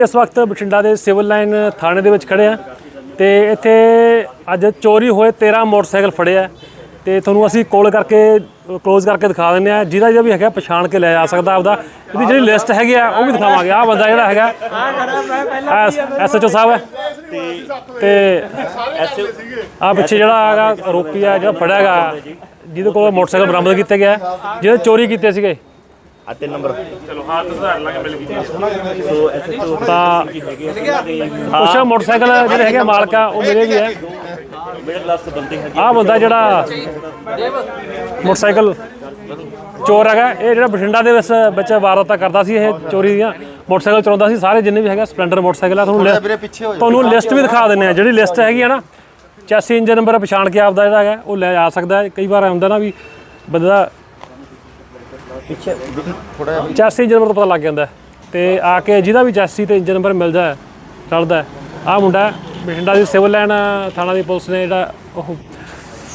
ਇਸ ਵਕਤ ਬਠਿੰਡਾ ਦੇ ਸਿਵਲ ਲਾਈਨ ਥਾਣੇ ਦੇ ਵਿੱਚ ਖੜੇ ਆ ਤੇ ਇੱਥੇ ਅੱਜ ਚੋਰੀ ਹੋਏ 13 ਮੋਟਰਸਾਈਕਲ ਫੜੇ ਆ ਤੇ ਤੁਹਾਨੂੰ ਅਸੀਂ ਕਾਲ ਕਰਕੇ ਕਲੋਜ਼ ਕਰਕੇ ਦਿਖਾ ਦਿੰਦੇ ਆ। ਜਿਹਦਾ ਜਿਹੜਾ ਵੀ ਹੈਗਾ ਪਛਾਣ ਕੇ ਲੈ ਜਾ ਸਕਦਾ ਆਪਦਾ। ਇਹਦੀ ਜਿਹੜੀ ਲਿਸਟ ਹੈਗੀ ਆ ਉਹ ਵੀ ਦਿਖਾਵਾਂਗੇ। ਆ ਬੰਦਾ ਜਿਹੜਾ ਹੈਗਾ ਐਸਐਚਓ ਸਾਹਿਬ ਹੈ ਤੇ ਆ ਪਿੱਛੇ ਜਿਹੜਾ ਹੈਗਾ ਆਰੋਪੀ ਆ ਜਿਹੜਾ ਫੜਿਆ ਹੈਗਾ ਜਿਹਦੇ ਕੋਲ ਮੋਟਰਸਾਈਕਲ ਬਰਾਮਦ ਕੀਤੇ ਗਿਆ। ਜਿਹਦੇ ਚੋਰੀ ਕੀਤੇ ਸੀਗੇ। ਆ ਤਿੰਨ ਨੰਬਰ। ਤਾਂ ਕੁਛ ਮੋਟਰਸਾਈਕਲ ਜਿਹੜੇ ਹੈਗੇ ਮਾਲਕ ਆ ਉਹ ਮੇਰੇ ਵੀ ਹੈ। ਮਿਡਲ ਕਲਾਸ ਬੰਦੇ ਹੈਗੇ ਆਹ ਬੰਦਾ ਜਿਹੜਾ ਮੋਟਰਸਾਈਕਲ ਚੋਰ ਹੈਗਾ ਇਹ ਜਿਹੜਾ ਬਠਿੰਡਾ ਦੇ ਵਿੱਚ ਵਿੱਚ ਵਾਰਦਾਤਾਂ ਕਰਦਾ ਸੀ ਇਹ ਚੋਰੀ ਦੀਆਂ ਮੋਟਰਸਾਈਕਲ ਚਲਾਉਂਦਾ ਸੀ ਸਾਰੇ ਜਿੰਨੇ ਵੀ ਹੈਗਾ ਸਪਲੈਂਡਰ ਮੋਟਰਸਾਈਕਲ ਆ ਤੁਹਾਨੂੰ ਲਿ- ਤੁਹਾਨੂੰ ਲਿਸਟ ਵੀ ਦਿਖਾ ਦਿੰਨੇ ਆ ਜਿਹੜੀ ਲਿਸਟ ਹੈਗੀ ਆ ਨਾ ਚੈਸੀ ਇੰਜਨ ਨੰਬਰ ਪਛਾਣ ਕੇ ਆਪਦਾ ਜਿਹੜਾ ਹੈਗਾ ਉਹ ਲੈ ਆ ਸਕਦਾ ਹੈ। ਕਈ ਵਾਰ ਹੁੰਦਾ ਨਾ ਵੀ ਬੰਦੇ ਦਾ ਪਿੱਛੇ ਥੋੜਾ ਜਿਹਾ ਚੈਸੀ ਇੰਜਨ ਨੰਬਰ ਪਤਾ ਲੱਗ ਜਾਂਦਾ। ਤੇ ਆ ਕੇ ਜਿਹਦਾ ਵੀ ਚੈਸੀ ਤੇ ਇੰਜਨ ਨੰਬਰ ਮਿਲਦਾ ਹੈ ਚੱਲਦਾ ਆ ਮੁੰਡਾ ਬਠਿੰਡਾ ਦੀ ਸਿਵਲ ਲਾਈਨ ਥਾਣਾ ਦੀ ਪੁਲਿਸ ਨੇ ਜਿਹੜਾ ਉਹ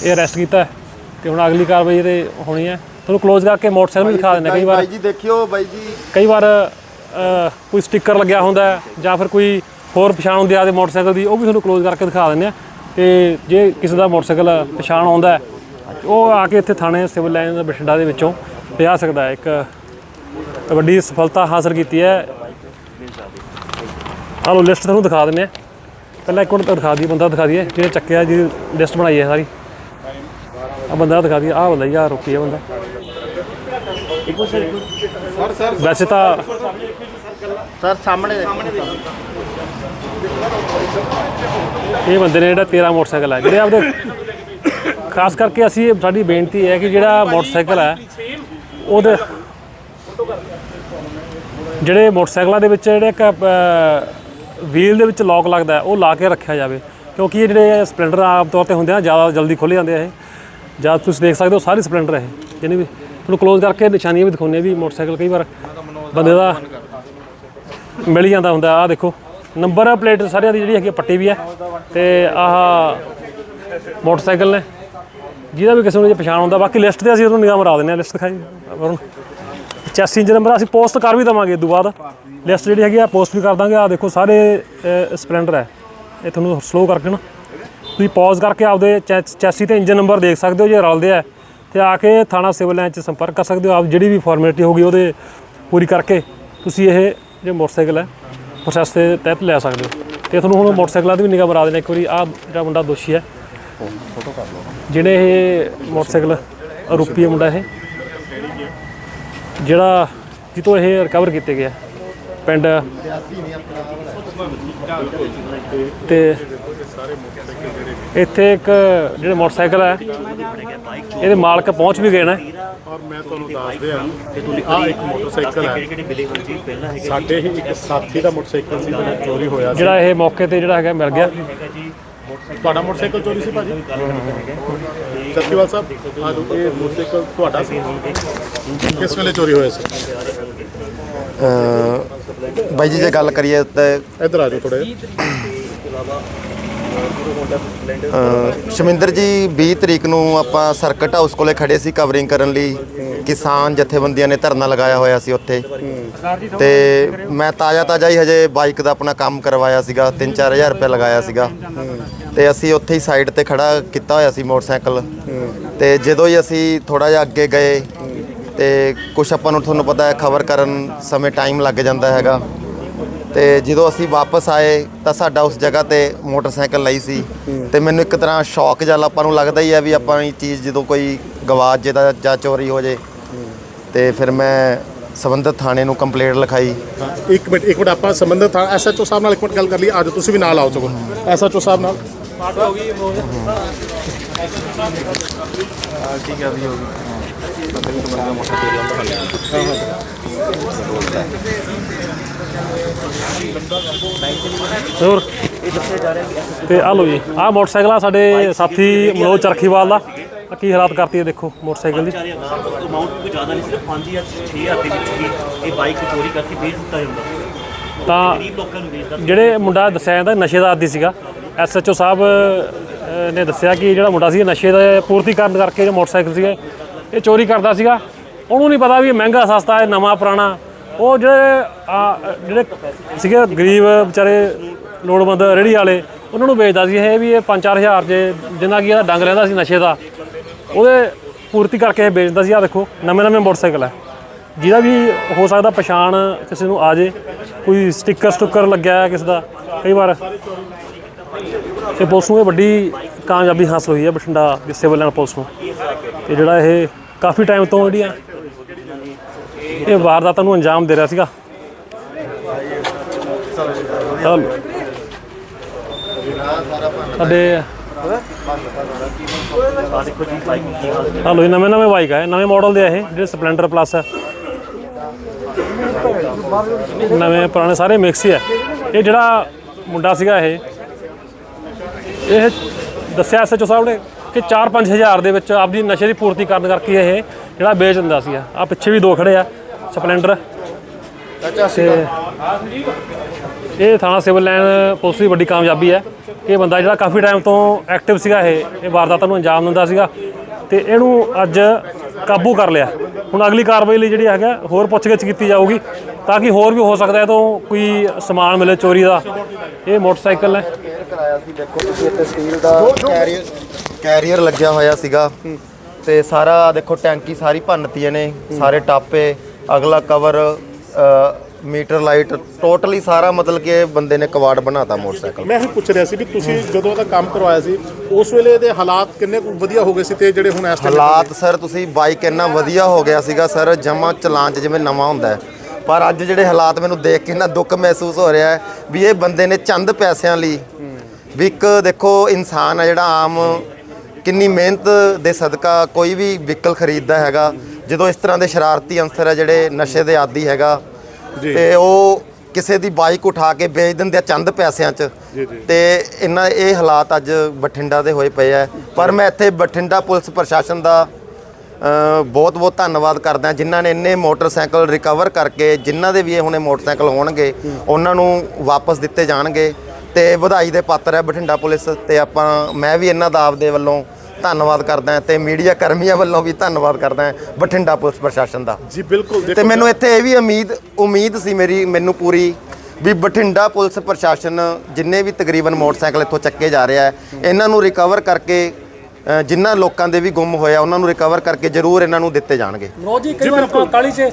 ਇਹ ਅਰੈਸਟ ਕੀਤਾ ਤੇ ਹੁਣ ਅਗਲੀ ਕਾਰਵਾਈ ਇਹਦੇ ਹੋਣੀ ਹੈ। ਤੁਹਾਨੂੰ ਕਲੋਜ਼ ਕਰਕੇ ਮੋਟਰਸਾਈਕਲ ਵੀ ਦਿਖਾ ਦਿੰਦੇ ਕਈ ਵਾਰ ਬਾਈ ਜੀ ਦੇਖਿਓ ਬਾਈ ਜੀ। ਕਈ ਵਾਰ ਕੋਈ ਸਟicker ਲੱਗਿਆ ਹੁੰਦਾ ਜਾਂ ਫਿਰ ਕੋਈ ਹੋਰ ਪਛਾਣ ਹੁੰਦੀ ਆ ਦੇ ਮੋਟਰਸਾਈਕਲ ਦੀ ਉਹ ਵੀ ਤੁਹਾਨੂੰ ਕਲੋਜ਼ ਕਰਕੇ ਦਿਖਾ ਦਿੰਦੇ ਆ ਤੇ ਜੇ ਕਿਸੇ ਦਾ ਮੋਟਰਸਾਈਕਲ ਪਛਾਣ ਆਉਂਦਾ ਉਹ ਆ ਕੇ ਇੱਥੇ ਥਾਣੇ ਸਿਵਲ ਲਾਈਨ ਬਠਿੰਡਾ ਦੇ ਵਿੱਚੋਂ ਲਿਆ ਸਕਦਾ ਹੈ। ਇੱਕ ਵੱਡੀ ਸਫਲਤਾ ਹਾਸਲ ਕੀਤੀ ਹੈ। ਆਹ ਲੋ ਲਿਸਟ ਤੁਹਾਨੂੰ ਦਿਖਾ ਦਿੰਦੇ ਆ ਪਹਿਲਾਂ ਇੱਕ ਮਿੰਟ ਦਿਖਾ ਦਈਏ ਬੰਦਾ ਦਿਖਾ ਦਈਏ ਜਿਹਨੇ ਚੱਕਿਆ ਜਿਹਦੀ ਲਿਸਟ ਬਣਾਈ ਹੈ ਸਾਰੀ। ਆ ਬੰਦਾ ਦਿਖਾ ਦਈਏ ਆਹ ਬੰਦਾ ਯਾਰ ਰੁਕੀ ਹੈ ਬੰਦਾ। ਇੱਕੋ ਸਰ ਵੈਸੇ ਤਾਂ ਸਰ ਸਾਹਮਣੇ ਇਹ ਬੰਦੇ ਨੇ ਜਿਹੜਾ 13 ਮੋਟਰਸਾਈਕਲ ਹੈ ਜਿਹੜੇ ਆਪਦੇ ਖਾਸ ਕਰਕੇ ਅਸੀਂ ਸਾਡੀ ਬੇਨਤੀ ਹੈ ਕਿ ਜਿਹੜਾ ਮੋਟਰਸਾਈਕਲ ਹੈ ਉਹਦੇ ਜਿਹੜੇ ਮੋਟਰਸਾਈਕਲਾਂ ਦੇ ਵਿੱਚ ਜਿਹੜੇ ਇੱਕ ਵੀਲ ਦੇ ਵਿੱਚ ਲੌਕ ਲੱਗਦਾ ਉਹ ਲਾ ਕੇ ਰੱਖਿਆ ਜਾਵੇ। ਕਿਉਂਕਿ ਇਹ ਜਿਹੜੇ ਸਪਲੈਂਡਰ ਆਮ ਤੌਰ ਤੇ ਹੁੰਦੇ ਆ, ਜ਼ਿਆਦਾ ਜਲਦੀ ਖੁੱਲ ਜਾਂਦੇ ਆ ਇਹ। ਜਾਂ ਤੁਸੀਂ ਦੇਖ ਸਕਦੇ ਹੋ ਸਾਰੇ ਸਪਲੈਂਡਰ ਇਹ ਜਿਹਨੇ ਵੀ ਤੁਹਾਨੂੰ ਕਲੋਜ਼ ਕਰਕੇ ਨਿਸ਼ਾਨੀਆਂ ਵੀ ਦਿਖਾਉਂਦੇ ਆ ਵੀ ਮੋਟਰਸਾਈਕਲ ਕਈ ਵਾਰ ਬੰਦੇ ਦਾ ਮਿਲ ਹੀ ਜਾਂਦਾ ਹੁੰਦਾ। ਆਹ ਦੇਖੋ ਨੰਬਰ ਪਲੇਟ ਸਾਰਿਆਂ ਦੀ ਜਿਹੜੀ ਹੈਗੀ ਆ, ਪੱਟੀ ਵੀ ਹੈ ਤੇ ਆਹ ਮੋਟਰਸਾਈਕਲ ਨੇ, ਜਿਹਦਾ ਵੀ ਕਿਸੇ ਨੂੰ ਜੇ ਪਛਾਣ ਹੁੰਦਾ, ਬਾਕੀ ਲਿਸਟ ਤੇ ਅਸੀਂ ਉਹਨੂੰ ਨਿਗਾਹ ਮਰਾ ਦਿੰਦੇ ਆ ਲਿਸਟ ਦਿਖਾਈ। ਵਰੁਣ। 85 ਇੰਚ ਨੰਬਰ ਅਸੀਂ ਪੋਸਟ ਕਰ ਵੀ ਦਵਾਂਗੇ ਇਸ ਤੋਂ ਬਾਅਦ। ਲਿਸਟ ਜਿਹੜੀ ਹੈਗੀ ਆ ਪੋਸਟ ਵੀ ਕਰ ਦਾਂਗੇ। ਆ ਦੇਖੋ, ਸਾਰੇ ਸਪਲੈਂਡਰ ਹੈ ਇਹ ਤੁਹਾਨੂੰ ਸਲੋ ਕਰਕੇ ਨਾ। ਤੁਸੀਂ ਪੌਜ਼ ਕਰਕੇ ਆਪਦੇ ਚੈ- ਚੈਸੀ ਤੇ ਇੰਜਨ ਨੰਬਰ ਦੇਖ ਸਕਦੇ ਹੋ, ਜੇ ਰਲਦੇ ਆ। ਤੇ ਆ ਕੇ ਥਾਣਾ ਸਿਵਲ ਲਾਈਨ 'ਚ ਸੰਪਰਕ ਕਰ ਸਕਦੇ ਹੋ। ਆਪ ਜਿਹੜੀ ਵੀ ਫਾਰਮੈਲਿਟੀ ਹੋਗੀ ਉਹਦੇ ਪੂਰੀ ਕਰਕੇ ਤੁਸੀਂ ਇਹ ਜੇ ਮੋਟਰਸਾਈਕਲ ਹੈ ਪ੍ਰੋਸੈਸ ਦੇ ਤਹਿਤ ਲੈ ਸਕਦੇ ਹੋ। ਤੇ ਤੁਹਾਨੂੰ ਹੁਣ ਮੋਟਰਸਾਈਕਲਾਂ ਦੀ ਵੀ ਨਿਗਾਹ ਮਰਾ ਦੇਣਾ। ਇੱਕ ਵਾਰੀ ਆ ਜਿਹੜਾ ਮੁੰਡਾ ਦੋਸ਼ੀ ਹੈ ਜਿਹੜੇ ਇਹ ਮੋਟਰਸਾਈਕਲ ਆਰੋਪੀ ਹੈ ਮੁੰਡਾ ਇਹ। ਜਿਹੜਾ ਜਿੱਤੋਂ ਇਹ ਰਿਕਵਰ ਕੀਤੇ ਗਿਆ ਪਿੰਡ ਤੇ ਇੱਥੇ ਇੱਕ ਜਿਹੜੇ ਮੋਟਰਸਾਈਕਲ ਹੈ ਇਹਦੇ ਮਾਲਕ ਪਹੁੰਚ ਵੀ ਗਏ ਨੇ। ਔਰ ਮੈਂ ਤੁਹਾਨੂੰ ਦੱਸ ਦਿਆਂ ਆ ਇੱਕ ਮੋਟਰਸਾਈਕਲ ਹੈ। ਸਾਡੇ ਹੀ ਇੱਕ ਸਾਥੀ ਦਾ ਮੋਟਰਸਾਈਕਲ ਸੀ ਜਿਹੜਾ ਚੋਰੀ ਹੋਇਆ ਜਿਹੜਾ ਇਹ ਮੌਕੇ ਤੇ ਜਿਹੜਾ ਹੈਗਾ ਮਿਲ ਗਿਆ। ਤੁਹਾਡਾ ਮੋਟਰਸਾਈਕਲ ਚੋਰੀ ਸੀ ਭਾਜੀ? ਸਤਿਵਾਲ ਸਾਹਿਬ ਆ ਜੋ ਇਹ ਮੋਟਰਸਾਈਕਲ ਤੁਹਾਡਾ ਸੀ? ਕਿਸ ਵੇਲੇ ਚੋਰੀ ਹੋਇਆ ਸੀ? ਅਹ ਬਾਈ ਜੀ ਜੇ ਗੱਲ ਕਰੀਏ ਤੇ ਇੱਧਰ ਆ ਜਾਓ ਥੋੜੇ ਸ਼ਮਿੰਦਰ ਜੀ 20 ਤਰੀਕ ਨੂੰ ਆਪਾਂ ਸਰਕਟ ਹਾਊਸ ਕੋਲੇ ਖੜੇ ਸੀ ਕਵਰਿੰਗ ਕਰਨ ਲਈ। ਕਿਸਾਨ ਜਥੇਬੰਦੀਆਂ ਨੇ ਧਰਨਾ ਲਗਾਇਆ ਹੋਇਆ ਸੀ ਉੱਥੇ। ਤੇ ਮੈਂ ਤਾਜ਼ਾ ਤਾਜ਼ਾ ਹੀ ਹਜੇ ਬਾਈਕ ਦਾ ਆਪਣਾ ਕੰਮ ਕਰਵਾਇਆ ਸੀਗਾ 3-4000 ਰੁਪਏ ਲਗਾਇਆ ਸੀਗਾ। ਤੇ ਅਸੀਂ ਉੱਥੇ ਹੀ ਸਾਈਡ ਤੇ ਖੜਾ ਕੀਤਾ ਹੋਇਆ ਸੀ ਮੋਟਰਸਾਈਕਲ। ਤੇ ਜਦੋਂ ਹੀ ਅਸੀਂ ਥੋੜਾ ਜਿਹਾ ਅੱਗੇ ਗਏ, ਤੇ ਕੁਝ ਆਪਾਂ ਨੂੰ ਤੁਹਾਨੂੰ ਪਤਾ ਹੈ, ਖਬਰ ਕਰਨ ਸਮੇਂ ਟਾਈਮ ਲੱਗ ਜਾਂਦਾ ਹੈਗਾ। ਤੇ ਜਦੋਂ ਅਸੀਂ ਵਾਪਸ ਆਏ, ਤਾਂ ਸਾਡਾ ਉਸ ਜਗ੍ਹਾ ਤੇ ਮੋਟਰਸਾਈਕਲ ਲਈ ਸੀ। ਤੇ ਮੈਨੂੰ ਇੱਕ ਤਰ੍ਹਾਂ ਸ਼ੌਕ ਜਿਹਾ ਆਪਾਂ ਨੂੰ ਲੱਗਦਾ ਹੀ ਹੈ ਵੀ ਆਪਾਂ ਇਹ ਚੀਜ਼ ਜਦੋਂ ਕੋਈ ਗਵਾਚ ਜੇ ਦਾ ਜਾਂ ਚੋਰੀ ਹੋ ਜੇ। ਤੇ ਫਿਰ ਮੈਂ ਸੰਬੰਧਿਤ ਥਾਣੇ ਨੂੰ ਕੰਪਲੇਂਟ ਲਿਖਾਈ। ਇੱਕ ਮਿੰਟ ਇੱਕ ਮਿੰਟ, ਆਪਾਂ ਸੰਬੰਧਿਤ ਥਾਂ ਐਸਐਚਓ ਸਾਹਿਬ ਨਾਲ ਇੱਕ ਮਿੰਟ ਗੱਲ ਕਰ ਲਈ ਅੱਜ ਤੁਸੀਂ ਵੀ ਨਾਲ ਆਓ ਸਗੋਂ। ਐਸਐਚਓ ਸਾਹਿਬ ਨਾਲ। ਹੋਰ? ਤੇ ਆ ਲਓ ਜੀ ਆਹ ਮੋਟਰਸਾਈਕਲ ਆ ਸਾਡੇ ਸਾਥੀ ਮਨੋਜ ਚਰਖੀਵਾਲ ਦਾ। ਕੀ ਹਾਲਾਤ ਕਰਤੀ ਹੈ ਦੇਖੋ ਮੋਟਰਸਾਈਕਲ ਦੀ। ਅਮਾਉਂਟ ਕੋਈ ਜ਼ਿਆਦਾ ਨਹੀਂ ਸਿਰਫ 5000 6000 ਦੇ ਵਿੱਚ ਹੀ ਇਹ ਬਾਈਕ ਚੋਰੀ ਕਰਕੇ ਵੇਚ ਦਿੱਤਾ ਜਾਂਦਾ ਤਾਂ ਗਰੀਬ ਲੋਕਾਂ ਨੂੰ ਵੇਚਦਾ ਜਿਹੜੇ ਮੁੰਡਾ ਦੱਸਿਆ ਜਾਂਦਾ ਨਸ਼ੇ ਦਾ ਆਦੀ ਸੀਗਾ ਐਸਐਚਓ ਸਾਹਿਬ ਅਹ, ਨੇ ਦੱਸਿਆ ਕਿ ਜਿਹੜਾ ਮੁੰਡਾ ਸੀ ਇਹ ਨਸ਼ੇ ਦਾ ਪੂਰਤੀ ਕਰਨ ਕਰਕੇ ਜੋ ਮੋਟਰਸਾਈਕਲ ਸੀਗਾ ਇਹ ਚੋਰੀ ਕਰਦਾ ਸੀਗਾ। ਉਹਨੂੰ ਨਹੀਂ ਪਤਾ ਵੀ ਇਹ ਮਹਿੰਗਾ ਸਸਤਾ ਹੈ ਨਵਾਂ ਪੁਰਾਣਾ। ਉਹ ਜਿਹੜੇ ਆ, ਜਿਹੜੇ ਸੀਗੇ ਗਰੀਬ ਵਿਚਾਰੇ ਲੋੜਵੰਦ ਰੇਹੜੀ ਵਾਲੇ ਉਹਨਾਂ ਨੂੰ ਵੇਚਦਾ ਸੀ ਇਹ ਵੀ ਇਹ 5-4000 ਜੇ ਜਿੰਨਾ ਕੀ ਇਹਦਾ ਡੰਗ ਰਹਿੰਦਾ ਸੀ ਨਸ਼ੇ ਦਾ ਉਹਦੇ ਪੂਰਤੀ ਕਰਕੇ ਇਹ ਵੇਚਦਾ ਸੀ। ਆ ਦੇਖੋ ਨਵੇਂ ਨਵੇਂ ਮੋਟਰਸਾਈਕਲ ਹੈ। ਜਿਹਦਾ ਵੀ ਹੋ ਸਕਦਾ ਪਛਾਣ ਕਿਸੇ ਨੂੰ ਆ ਜੇ ਕੋਈ ਸਟicker ਸਟੁੱਕਰ ਲੱਗਿਆ ਹੈ ਕਿਸੇ ਦਾ ਕਈ ਵਾਰ ਤੇ ਪੁਲਿਸ ਨੂੰ ਇਹ ਵੱਡੀ ਕਾਮਯਾਬੀ ਹਾਸਲ ਹੋਈ ਹੈ ਬਠਿੰਡਾ ਦੀ ਸਿਵਲ ਲਾਈਨ ਪੁਲਿਸ ਨੂੰ। ਤੇ ਜਿਹੜਾ ਇਹ ਕਾਫੀ ਟਾਈਮ ਤੋਂ ਜਿਹੜੀਆਂ ਇਹ ਵਾਰਦਾਤਾਂ ਨੂੰ ਅੰਜਾਮ ਦੇ ਰਿਹਾ ਸੀਗਾ। ਚਲ। ਸਾਡੇ ਆ ਜੀ ਹਲੋ ਇਹ ਨਵੇਂ ਨਵੇਂ ਬਾਈਕ ਹੈ ਨਵੇਂ ਮਾਡਲ ਦੇ ਆ ਇਹ, ਜਿਹੜੇ ਸਪਲੈਂਡਰ ਪਲੱਸ ਹੈ ਨਵੇਂ ਪੁਰਾਣੇ ਸਾਰੇ ਮਿਕਸ ਹੀ ਆ। ਇਹ ਜਿਹੜਾ ਮੁੰਡਾ ਸੀਗਾ ਇਹ ਇਹ ਦੱਸਿਆ ਐਸਐਚਓ ਸਾਹਿਬ ਨੇ ਕਿ 4-5 ਹਜ਼ਾਰ ਦੇ ਵਿੱਚ ਆਪਦੀ ਨਸ਼ੇ ਦੀ ਪੂਰਤੀ ਕਰਨ ਕਰਕੇ ਇਹ ਜਿਹੜਾ ਵੇਚ ਦਿੰਦਾ ਸੀ ਆ ਪਿੱਛੇ ਵੀ ਦੋ ਖੜੇ ਆ ਸਪਲੈਂਡਰ। ਤੇ ਇਹ ਥਾਣਾ ਸਿਵਲ ਲਾਈਨ ਪੁਲਿਸ ਦੀ ਵੱਡੀ ਕਾਮਯਾਬੀ ਹੈ। ਕਿ ਇਹ ਬੰਦਾ ਜਿਹੜਾ ਕਾਫੀ ਟਾਈਮ ਤੋਂ ਐਕਟਿਵ ਸੀਗਾ ਇਹ ਇਹ ਵਾਰਦਾਤਾਂ ਨੂੰ ਅੰਜਾਮ ਦਿੰਦਾ ਸੀਗਾ। ਤੇ ਇਹਨੂੰ ਅੱਜ ਕਾਬੂ ਕਰ ਲਿਆ। ਹੁਣ ਅਗਲੀ ਕਾਰਵਾਈ ਲਈ ਜਿਹੜੀ ਹੈਗਾ, ਹੋਰ ਪੁੱਛਗਿੱਛ ਕੀਤੀ ਜਾਊਗੀ ਤਾਂ ਕਿ ਹੋਰ ਵੀ ਹੋ ਸਕਦਾ ਹੈ ਤੋਂ ਕੋਈ ਸਮਾਨ ਮਿਲੇ ਚੋਰੀ ਦਾ। ਇਹ ਮੋਟਰਸਾਈਕਲ ਹੈ। ਕਰਾਇਆ ਸੀ ਦੇਖੋ ਤੁਸੀਂ ਇੱਥੇ ਸਟੀਲ ਦਾ ਕੈਰੀਅਰ ਕੈਰੀਅਰ ਲੱਗਿਆ ਹੋਇਆ ਸੀਗਾ। ਤੇ ਸਾਰਾ ਦੇਖੋ ਟੈਂਕੀ ਸਾਰੀ ਭੰਨਤੀਆਂ ਨੇ, ਸਾਰੇ ਟਾਪੇ, ਅਗਲਾ ਕਵਰ ਮੀਟਰ ਲਾਈਟ ਟੋਟਲੀ ਸਾਰਾ ਮਤਲਬ ਕਿ ਬੰਦੇ ਨੇ ਕਵਾੜ ਬਣਾਤਾ ਮੋਟਰਸਾਈਕਲ। ਮੈਂ ਇਹ ਪੁੱਛ ਰਿਹਾ ਸੀ ਵੀ ਤੁਸੀਂ ਜਦੋਂ ਇਹਦਾ ਕੰਮ ਕਰਵਾਇਆ ਸੀ ਉਸ ਵੇਲੇ ਦੇ ਹਾਲਾਤ ਕਿੰਨੇ ਕੁ ਵਧੀਆ ਹੋ ਗਏ ਸੀ ਤੇ ਜਿਹੜੇ ਹੁਣ ਇਸ time ਹਾਲਾਤ ਸਰ ਤੁਸੀਂ ਬਾਈਕ ਇੰਨਾ ਵਧੀਆ ਹੋ ਗਿਆ ਸੀਗਾ ਸਰ ਜਮਾ ਚਲਾਨ 'ਚ ਜਿਵੇਂ ਨਵਾਂ ਹੁੰਦਾ ਹੈ। ਪਰ ਅੱਜ ਜਿਹੜੇ ਹਾਲਾਤ ਮੈਨੂੰ ਦੇਖ ਕੇ ਨਾ ਦੁੱਖ ਮਹਿਸੂਸ ਹੋ ਰਿਹਾ ਹੈ ਵੀ ਇਹ ਬੰਦੇ ਨੇ ਚੰਦ ਪੈਸਿਆਂ ਲਈ ਵੀ ਇੱਕ ਦੇਖੋ ਇਨਸਾਨ ਹੈ ਜਿਹੜਾ ਆਮ ਕਿੰਨੀ ਮਿਹਨਤ ਦੇ ਸਦਕਾ ਕੋਈ ਵੀ ਵਹੀਕਲ ਖਰੀਦਦਾ ਹੈਗਾ ਜਦੋਂ ਇਸ ਤਰ੍ਹਾਂ ਦੇ ਸ਼ਰਾਰਤੀ ਅੰਸਰ ਹੈ ਜਿਹੜੇ ਨਸ਼ੇ ਦੇ ਆਦੀ ਹੈਗਾ ਤੇ ਉਹ ਕਿਸੇ ਦੀ ਬਾਈਕ ਉਠਾ ਕੇ ਵੇਚ ਦਿੰਦੇ ਆ ਚੰਦ ਪੈਸਿਆਂ 'ਚ। ਤੇ ਇਹਨਾਂ ਇਹ ਹਾਲਾਤ ਅੱਜ ਬਠਿੰਡਾ ਦੇ ਹੋਏ ਪਏ ਆ। ਪਰ ਮੈਂ ਇੱਥੇ ਬਠਿੰਡਾ ਪੁਲਿਸ ਪ੍ਰਸ਼ਾਸਨ ਦਾ ਬਹੁਤ ਬਹੁਤ ਧੰਨਵਾਦ ਕਰਦਾ। ਜਿਨ੍ਹਾਂ ਨੇ ਇੰਨੇ ਮੋਟਰਸਾਈਕਲ ਰਿਕਵਰ ਕਰਕੇ ਜਿਨ੍ਹਾਂ ਦੇ ਵੀ ਇਹ ਹੁਣੇ ਮੋਟਰਸਾਈਕਲ ਹੋਣਗੇ ਉਹਨਾਂ ਨੂੰ ਵਾਪਸ ਦਿੱਤੇ ਜਾਣਗੇ। ਤੇ ਵਧਾਈ ਦੇ ਪਾਤਰ ਹੈ ਬਠਿੰਡਾ ਪੁਲਿਸ। ਤੇ ਆਪਾਂ ਮੈਂ ਵੀ ਇਹਨਾਂ ਦਾ ਆਪਦੇ ਵੱਲੋਂ ਧੰਨਵਾਦ ਕਰਦਾ ਤੇ ਮੀਡੀਆ ਕਰਮੀਆਂ ਵੱਲੋਂ ਵੀ ਧੰਨਵਾਦ ਕਰਦਾ ਬਠਿੰਡਾ ਪੁਲਿਸ ਪ੍ਰਸ਼ਾਸਨ ਦਾ। ਜੀ ਬਿਲਕੁਲ ਤੇ ਮੈਨੂੰ ਇੱਥੇ ਇਹ ਵੀ ਉਮੀਦ ਉਮੀਦ ਸੀ ਮੇਰੀ ਮੈਨੂੰ ਪੂਰੀ ਵੀ ਬਠਿੰਡਾ ਪੁਲਿਸ ਪ੍ਰਸ਼ਾਸਨ ਜਿੰਨੇ ਵੀ ਤਕਰੀਬਨ ਮੋਟਰਸਾਈਕਲ ਇੱਥੋਂ ਚੱਕੇ ਜਾ ਰਿਹਾ ਹੈ ਇਹਨਾਂ ਨੂੰ ਰਿਕਵਰ ਕਰਕੇ ਅ, ਜਿਨ੍ਹਾਂ ਲੋਕਾਂ ਦੇ ਵੀ ਗੁੰਮ ਹੋਇਆ ਉਹਨਾਂ ਨੂੰ ਰਿਕਵਰ ਕਰਕੇ ਜ਼ਰੂਰ ਇਹਨਾਂ ਨੂੰ ਦਿੱਤੇ ਜਾਣਗੇ। ਰੋਜ਼ ਜੀ ਕਈ ਵਾਰ ਆਪਾਂ ਕਾਲੀ 'ਚ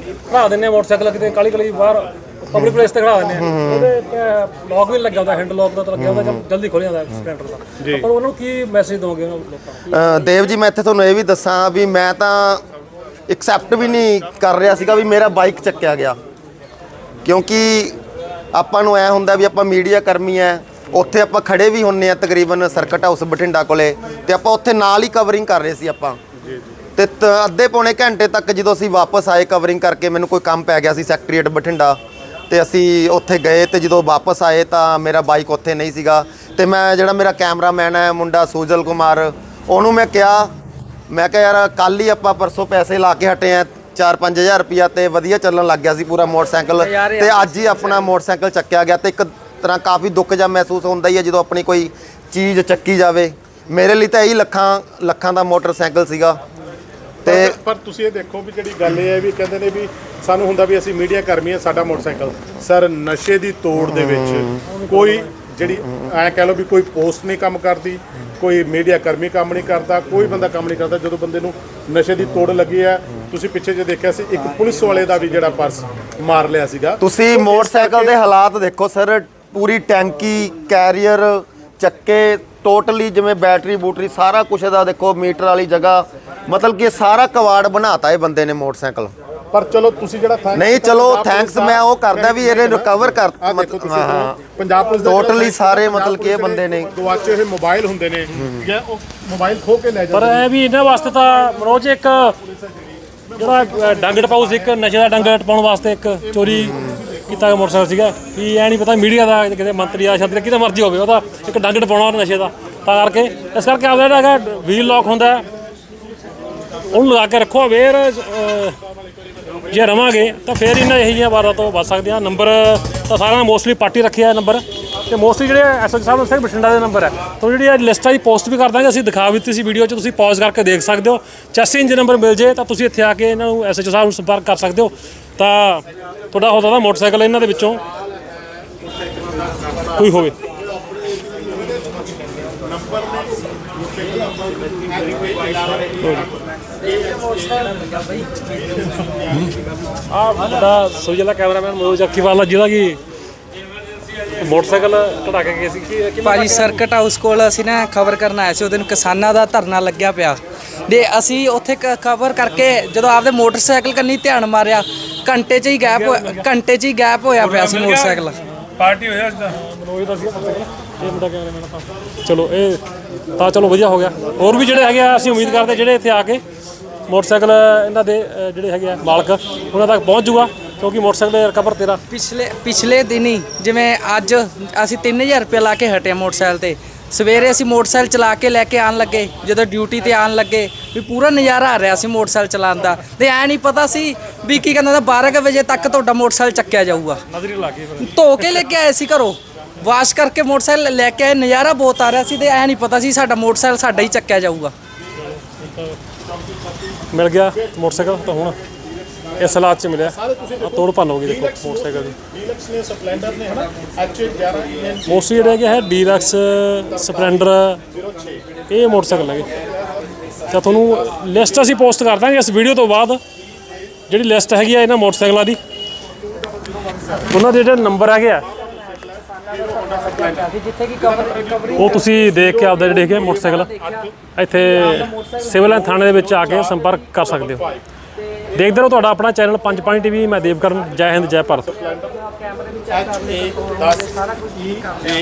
ਦਿੰਦੇ ਆ ਮੋਟਰਸਾਈਕਲ ਕਿਤੇ ਕਾਲੀ ਕਾਲੀ ਬਾਹਰ ਪਬਲਿਕ ਪਲੇਸ ਤੇ ਖੜਾ ਦਿੰਦੇ ਆ। ਉਹਦੇ ਲੌਕ ਵੀ ਲੱਗਿਆ ਹੁੰਦਾ ਹੈਂਡ ਲੌਕ ਦਾ ਤਾਂ ਲੱਗਿਆ ਹੁੰਦਾ ਜਦ ਜਲਦੀ ਖੁੱਲ ਜਾਂਦਾ ਸਪਲੈਂਡਰ ਦਾ। ਆਪਾਂ ਉਹਨਾਂ ਨੂੰ ਕੀ ਮੈਸੇਜ ਦੋਗੇ ਉਹਨਾਂ ਲੋਕਾਂ ਨੂੰ? ਦੇਵ ਜੀ ਮੈਂ ਇੱਥੇ ਤੁਹਾਨੂੰ ਇਹ ਵੀ ਦੱਸਾਂ ਵੀ ਮੈਂ ਤਾਂ ਐਕਸੈਪਟ ਵੀ ਨਹੀਂ ਕਰ ਰਿਹਾ ਸੀਗਾ ਵੀ ਮੇਰਾ ਬਾਈਕ ਚੱਕਿਆ ਗਿਆ। ਕਿਉਂਕਿ ਆਪਾਂ ਨੂੰ ਐ ਹੁੰਦਾ ਵੀ ਆਪਾਂ ਮੀਡੀਆ ਕਰਮੀ ਐ ਉੱਥੇ ਆਪਾਂ ਖੜੇ ਵੀ ਹੁੰਨੇ ਆ ਤਕਰੀਬਨ ਸਰਕਟ ਹਾਊਸ ਬਠਿੰਡਾ ਕੋਲੇ ਤੇ ਆਪਾਂ ਉੱਥੇ ਨਾਲ ਹੀ ਕਵਰਿੰਗ ਕਰ ਰਹੇ ਸੀ ਆਪਾਂ। ਤੇ ਤ- ਅੱਧੇ ਪੌਣੇ ਘੰਟੇ ਤੱਕ ਜਦੋਂ ਅਸੀਂ ਵਾਪਸ ਆਏ ਕਵਰਿੰਗ ਕਰਕੇ ਮੈਨੂੰ ਕੋਈ ਕੰਮ ਪੈ ਗਿਆ ਸੀ ਸੈਕਟਰੀਏਟ ਬਠਿੰਡਾ। ਤੇ ਅਸੀਂ ਉੱਥੇ ਗਏ ਤੇ ਜਦੋਂ ਵਾਪਸ ਆਏ ਤਾਂ ਮੇਰਾ ਬਾਈਕ ਉੱਥੇ ਨਹੀਂ ਸੀਗਾ ਤੇ ਮੈਂ ਜਿਹੜਾ ਮੇਰਾ ਕੈਮਰਾਮੈਨ ਹੈ ਮੁੰਡਾ ਸੂਜਲ ਕੁਮਾਰ ਉਹਨੂੰ ਮੈਂ ਕਿਹਾ ਮੈਂ ਕਿਹਾ ਯਾਰ ਕੱਲ ਹੀ ਆਪਾਂ ਪਰਸੋਂ ਪੈਸੇ ਲਾ ਕੇ ਹਟੇ ਆ 4-5000 ਰੁਪਿਆ ਤੇ ਵਧੀਆ ਚੱਲਣ ਲੱਗ ਗਿਆ ਸੀ ਪੂਰਾ ਮੋਟਰਸਾਈਕਲ ਤੇ ਅੱਜ ਹੀ ਆਪਣਾ ਮੋਟਰਸਾਈਕਲ ਚੱਕਿਆ ਗਿਆ ਤੇ ਇੱਕ ਤਰ੍ਹਾਂ ਕਾਫੀ ਦੁੱਖ ਜਿਹਾ ਮਹਿਸੂਸ ਹੁੰਦਾ ਹੀ ਹੈ ਜਦੋਂ ਆਪਣੀ ਕੋਈ ਚੀਜ਼ ਚੱਕੀ ਜਾਵੇ। ਮੇਰੇ ਲਈ ਤਾਂ ਇਹੀ ਲੱਖਾਂ ਲੱਖਾਂ ਦਾ ਮੋਟਰਸਾਈਕਲ ਸੀਗਾ। ਤੇ ਪਰ- ਤੁਸੀਂ ਇਹ ਦੇਖੋ ਵੀ ਜਿਹੜੀ ਗੱਲ ਇਹ ਹੈ ਵੀ ਕਹਿੰਦੇ ਨੇ ਵੀ ਸਾਨੂੰ ਹੁੰਦਾ ਵੀ ਅਸੀਂ ਮੀਡੀਆ ਕਰਮੀ ਆ ਸਾਡਾ ਮੋਟਰਸਾਈਕਲ। ਸਰ ਨਸ਼ੇ ਦੀ ਤੋੜ ਦੇ ਵਿੱਚ ਕੋਈ ਜਿਹੜੀ ਐ ਕਹਿ ਲਓ ਵੀ ਕੋਈ ਪੋਸਟ ਨਹੀਂ ਕੰਮ ਕਰਦੀ ਕੋਈ ਮੀਡੀਆ ਕਰਮੀ ਕੰਮ ਨਹੀਂ ਕਰਦਾ ਕੋਈ ਬੰਦਾ ਕੰਮ ਨਹੀਂ ਕਰਦਾ ਜਦੋਂ ਬੰਦੇ ਨੂੰ ਨਸ਼ੇ ਦੀ ਤੋੜ ਲੱਗੀ ਹੈ ਤੁਸੀਂ ਪਿੱਛੇ ਜੇ ਦੇਖਿਆ ਸੀ ਇੱਕ ਪੁਲਿਸ ਵਾਲੇ ਦਾ ਵੀ ਜਿਹੜਾ ਪਰਸ ਮਾਰ ਲਿਆ ਸੀਗਾ। ਤੁਸੀਂ ਮੋਟਰਸਾਈਕਲ ਦੇ ਹਾਲਾਤ ਦੇਖੋ ਸਰ ਪੂਰੀ ਟੈਂਕੀ ਕੈਰੀਅਰ ਚੱਕੇ ਟੋਟਲੀ ਜਿਵੇਂ ਬੈਟਰੀ ਬੂਟਰੀ ਸਾਰਾ ਕੁਝ ਦਾ ਦੇਖੋ ਮੀਟਰ ਵਾਲੀ ਜਗ੍ਹਾ ਮਤਲਬ ਕਿ ਸਾਰਾ ਕਵਾੜ ਬਣਾਤਾ ਇਹ ਬੰਦੇ ਨੇ ਮੋਟਰਸਾਈਕਲ। ਪਰ ਚਲੋ ਤੁਸੀਂ ਜਿਹੜਾ thanks ਨਹੀਂ, ਚਲੋ, ਪੰਜਾਬ ਪੁਲਿਸ thanks ਦਾ, ਮੈਂ ਉਹ ਕਰਦਾ ਵੀ ਇਹਨੇ recover ਕਰ- ਮਤਲਬ- ਹਾਂ। ਪੰਜਾਬ ਪੁਲਿਸ ਜਿਹੜਾ ਸਾਰੇ ਮਤਲਬ ਕਿ ਇਹ ਬੰਦੇ ਨੇ- ਗਵਾਚੇ ਹੋਏ ਮੋਬਾਈਲ ਹੁੰਦੇ ਨੇ ਜਾਂ ਉਹ ਮੋਬਾਈਲ ਖੋ ਕੇ ਲੈ ਪਰ ਜਾਂਦੇ ਨੇ। ਇਹ ਵੀ ਇਹਨਾਂ ਵਾਸਤੇ ਤਾਂ ਰੋਜ਼ ਇੱਕ ਜਿਹੜਾ ਡੰਗ ਟਪਾਊ ਸੀ ਇੱਕ ਨਸ਼ੇ ਦਾ ਡੰਗ ਟਪਾਉਣ ਵਾਸਤੇ ਇੱਕ ਚੋਰੀ ਕੀਤਾ ਗਿਆ ਮੋਟਰਸਾਈਕਲ ਸੀਗਾ। ਵੀ ਐ ਨਹੀਂ ਪਤਾ ਮੀਡੀਆ ਦਾ ਕਿਤੇ ਮੰਤਰੀ ਆ ਸੰਤਰੀ ਕਿਤੇ ਮਰਜ਼ੀ ਹੋਵੇ ਉਹਦਾ ਇੱਕ ਡੰਗ ਟਪਾਉਣਾ ਨਸ਼ੇ ਦਾ। ਤਾਂ ਕਰਕੇ ਇਸ ਕਰਕੇ ਆਪਦਾ ਜਿਹੜਾ ਹੈਗਾ ਵੀਲ ਲੌਕ ਹੁੰਦਾ ਉਹਨੂੰ ਲਗਾ ਕੇ ਰੱਖੋ। ਅਵੇਅਰ ਜੇ ਰਵਾਂਗੇ, ਤਾਂ ਫੇਰ ਇਹਨਾਂ ਇਹੋ ਜਿਹੀਆਂ ਵਾਰਾਂ ਤੋਂ ਬਚ ਸਕਦੇ ਆ। ਨੰਬਰ, ਤਾਂ ਸਾਰਿਆਂ ਮੋਸਟਲੀ ਪਾਰਟੀ ਰੱਖਿਆ ਨੰਬਰ। ਤੇ ਮੋਸਟਲੀ ਜਿਹੜੇ ਐਸਐਚ ਸਾਹਿਬ ਨੇ ਸਿਰ ਬਠਿੰਡਾ ਦੇ ਨੰਬਰ ਹੈ। ਤਾਂ ਜਿਹੜੀ ਇਹ ਲਿਸਟ ਆ ਜੀ ਪੋਸਟ ਵੀ ਕਰ ਦਾਂਗੇ। ਅਸੀਂ ਦਿਖਾ ਵੀ ਦਿੱਤੀ ਸੀ ਵੀਡੀਓ 'ਚ, ਤੁਸੀਂ ਪੌਜ਼ ਕਰਕੇ ਦੇਖ ਸਕਦੇ ਹੋ। ਚੈਸੀ ਇੰਜ ਨੰਬਰ ਮਿਲ ਜੇ, ਤਾਂ ਤੁਸੀਂ ਇੱਥੇ ਆ ਕੇ ਇਹਨਾਂ ਨੂੰ ਐਸਐਚ ਸਾਹਿਬ ਨੂੰ ਸੰਪਰਕ ਕਰ ਸਕਦੇ ਹੋ। ਤਾਂ ਤੁਹਾਡਾ ਹੋ ਸਕਦਾ ਮੋਟਰਸਾਈਕਲ ਇਹਨਾਂ ਦੇ ਵਿੱਚੋਂ ਕੋਈ ਹੋਵੇ। ਆ ਤੁਹਾਡਾ ਸੋਜਲਾ ਕੈਮਰਾਮੈਨ ਮਨੋਜ ਅੱਖੀਵਾਲਾ ਜਿਹਦਾ ਕਿ ਮੋਟਰਸਾਈਕਲ ਕਢਾ ਕੇ ਗਏ ਸੀ। ਕਿ ਭਾਜੀ ਸਰਕਟ ਹਾਊਸ ਕੋਲ ਅਸੀਂ ਨਾ ਖਬਰ ਕਰਨ ਆਏ ਸੀ ਉਹਦੇ ਨੂੰ ਕਿਸਾਨਾਂ ਦਾ ਧਰਨਾ ਲੱਗਿਆ ਪਿਆ। ਦੇ ਅਸੀਂ ਉੱਥੇ ਖਬਰ ਕਰਕੇ ਜਦੋਂ ਆਪਦੇ ਮੋਟਰਸਾਈਕਲ ਕੰਨੀ ਧਿਆਨ ਮਾਰਿਆ ਘੰਟੇ 'ਚ ਹੀ ਗੈਪ ਘੰਟੇ 'ਚ ਹੀ ਗੈਪ ਹੋਇਆ ਪਿਆ ਸੀ ਮੋਟਰਸਾਈਕਲ। ਪਾਰਟੀ ਹੋਇਆ ਅੱਜ ਦਾ ਮਨੋਜ ਦਾ ਸੀਗਾ ਇਹ ਮੁੰਡਾ ਕੈਮਰਾਮੈਨ ਆਪਾਂ ਚਲੋ ਇਹ ਤਾਂ ਚਲੋ ਵਧੀਆ ਹੋ ਗਿਆ। ਹੋਰ ਵੀ ਜਿਹੜੇ ਹੈਗੇ ਆ ਅਸੀਂ ਉਮੀਦ ਕਰਦੇ ਜਿਹੜੇ ਇੱਥੇ ਆ ਕੇ ਮੋਟਰਸਾਈਕਲ ਇਹਨਾਂ ਦੇ ਅ, ਜਿਹੜੇ ਹੈਗੇ ਆ ਮਾਲਕ ਉਹਨਾਂ ਤੱਕ ਪਹੁੰਚ ਜੂਗਾ ਕਿਉਂਕਿ ਮੋਟਰਸਾਈਕਲ ਰਿਕਵਰ ਤੇਰਾ। ਪਿਛਲੇ ਪਿਛਲੇ ਦਿਨ ਹੀ ਜਿਵੇਂ ਅੱਜ ਅਸੀਂ 3000 ਰੁਪਏ ਲਾ ਕੇ ਹਟੇ ਮੋਟਰਸਾਈਕਲ ਤੇ। ਸਵੇਰੇ ਅਸੀਂ ਮੋਟਰਸਾਈਕਲ ਚਲਾ ਕੇ ਲੈ ਕੇ ਆਣ ਲੱਗੇ ਜਦੋਂ ਡਿਊਟੀ ਤੇ ਆਣ ਲੱਗੇ ਵੀ ਪੂਰਾ ਨਜ਼ਾਰਾ ਆ ਰਿਹਾ ਸੀ ਮੋਟਰਸਾਈਕਲ ਚਲਾਉਣ ਦਾ। ਤੇ ਐ ਨਹੀਂ ਪਤਾ ਸੀ ਵੀ ਕੀ ਕਹਿੰਦਾ 12 ਕੁ ਵਜੇ ਤੱਕ ਤੁਹਾਡਾ ਮੋਟਰਸਾਈਕਲ ਚੱਕਿਆ ਜਾਊਗਾ। ਨਜ਼ਰੀ ਲੱਗ ਧੋ ਕੇ ਲੈ ਕੇ ਆਏ ਸੀ ਘਰੋਂ। ਵਾਸ਼ ਕਰਕੇ ਮੋਟਰਸਾਈਕਲ ਲੈ ਕੇ ਆਏ ਨਜ਼ਾਰਾ ਬਹੁਤ ਆ ਰਿਹਾ ਸੀ ਤੇ ਐ ਨਹੀਂ ਪਤਾ ਸੀ ਸਾਡਾ ਮੋਟਰਸਾਈਕਲ ਸਾਡਾ ਹੀ ਚੱਕਿਆ ਜਾਊਗਾ। ਮਿਲ ਗਿਆ ਮੋਟਰਸਾਈਕਲ ਤਾਂ ਹੁਣ। ਇਸ ਹਾਲਾਤ 'ਚ ਮਿਲਿਆ। ਆ ਤੋੜ ਭੰਨ ਹੋ ਗਈ ਦੇਖੋ ਮੋਟਰਸਾਈਕਲ ਦੀ। ਡੀਲਕਸ ਨੇ ਸਪਲੈਂਡਰ ਨੇ ਹਨਾ ਐਚ 11 EN ਮੋਸਟਲੀ ਜਿਹੜਾ ਹੈਗਾ ਹੈ ਡੀਲਕਸ ਸਪਲੈਂਡਰ ਇਹ ਮੋਟਰਸਾਈਕਲ ਹੈਗੇ। ਤਾਂ ਤੁਹਾਨੂੰ ਲਿਸਟ ਅਸੀਂ ਪੋਸਟ ਕਰ ਦਾਂਗੇ ਇਸ ਵੀਡੀਓ ਤੋਂ ਬਾਅਦ। ਜਿਹੜੀ ਲਿਸਟ ਹੈਗੀ ਆ ਇਹਨਾਂ ਮੋਟਰਸਾਈਕਲਾਂ ਦੀ। ਉਹਨਾਂ ਦੇ ਜਿਹੜੇ ਨੰਬਰ ਹੈਗੇ ਆ ਉਹ ਤੁਸੀਂ ਦੇਖ ਕੇ ਆਪਦਾ ਜਿਹੜੇ ਹੈਗੇ ਮੋਟਰਸਾਈਕਲ ਇੱਥੇ ਸਿਵਲ ਲਾਈਨ ਥਾਣੇ ਦੇ ਵਿੱਚ ਆ ਕੇ ਸੰਪਰਕ ਕਰ ਸਕਦੇ ਹੋ। ਦੇਖਦੇ ਰਹੋ ਤੁਹਾਡਾ ਆਪਣਾ ਚੈਨਲ ਪੰਜ ਪਾਣੀ ਟੀਵੀ, ਮੈਂ ਦੇਵਕਰਨ, ਜੈ ਹਿੰਦ, ਜੈ ਭਾਰਤ। H A 10 E